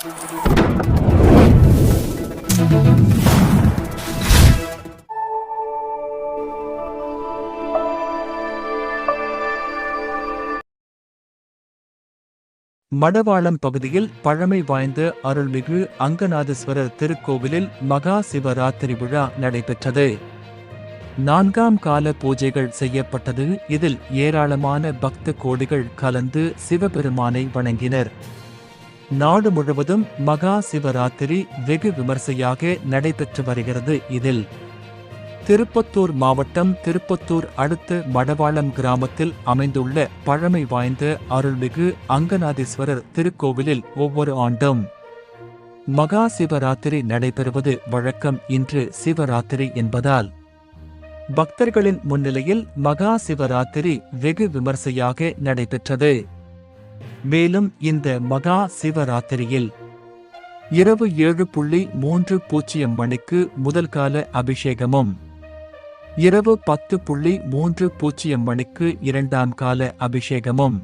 மடவாளம் பகுதியில் பழமை வாய்ந்த அருள்மிகு அங்கநாதேஸ்வரர் திருக்கோவிலில் மகா சிவராத்திரி விழா நடைபெற்றது. நான்காம் கால பூஜைகள் செய்யப்பட்டது. இதில் ஏராளமான பக்த கோடிகள் கலந்து சிவபெருமானை வணங்கினர். நாடு முழுவதும் மகா சிவராத்திரி வெகு விமர்சையாக நடைபெற்று வருகிறது இதில். திருப்பத்தூர் மாவட்டம் திருப்பத்தூர் அடுத்த மடவாளம் கிராமத்தில் அமைந்துள்ள பழமை வாய்ந்த அருள்மிகு அங்கநாதீஸ்வரர் திருக்கோவிலில் ஒவ்வொரு ஆண்டும் மகா சிவராத்திரி நடைபெறுவது வழக்கம் இன்று சிவராத்திரி என்பதால். பக்தர்களின் முன்னிலையில் மகா சிவராத்திரி வெகு விமர்சையாக நடைபெற்றது. மேலும் இந்த மகா சிவராத்திரியில் இரவு ஏழு புள்ளி மூன்று பூஜ்ஜியம் மணிக்கு முதல் கால அபிஷேகமும் இரவு பத்து புள்ளி மூன்று பூஜ்ஜியம் மணிக்கு இரண்டாம் கால அபிஷேகமும்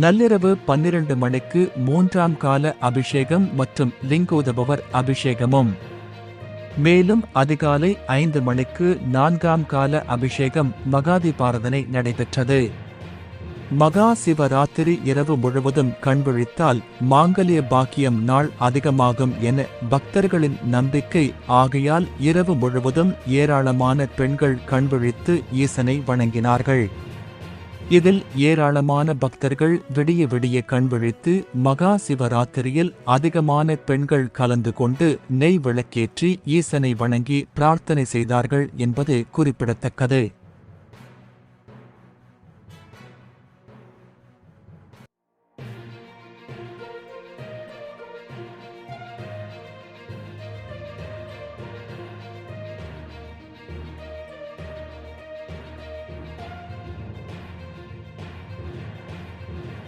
நள்ளிரவு பன்னிரண்டு மணிக்கு மூன்றாம் கால அபிஷேகம் மற்றும் லிங்கோதபவர் அபிஷேகமும் மேலும் அதிகாலை ஐந்து மணிக்கு நான்காம் கால அபிஷேகம் மகாதிபாரதனை நடைபெற்றது. மகா சிவராத்திரி இரவு முழுவதும் கண்விழித்தால் மாங்கல்ய பாக்கியம் நாள் அதிகமாகும் என பக்தர்களின் நம்பிக்கை. ஆகையால் இரவு முழுவதும் ஏராளமான பெண்கள் கண்விழித்து ஈசனை வணங்கினார்கள். இதில் ஏராளமான பக்தர்கள் விடிய விடிய கண்விழித்து மகா சிவராத்திரியில் அதிகமான பெண்கள் கலந்து கொண்டு நெய் விளக்கேற்றி ஈசனை வணங்கி பிரார்த்தனை செய்தார்கள் என்பது குறிப்பிடத்தக்கது.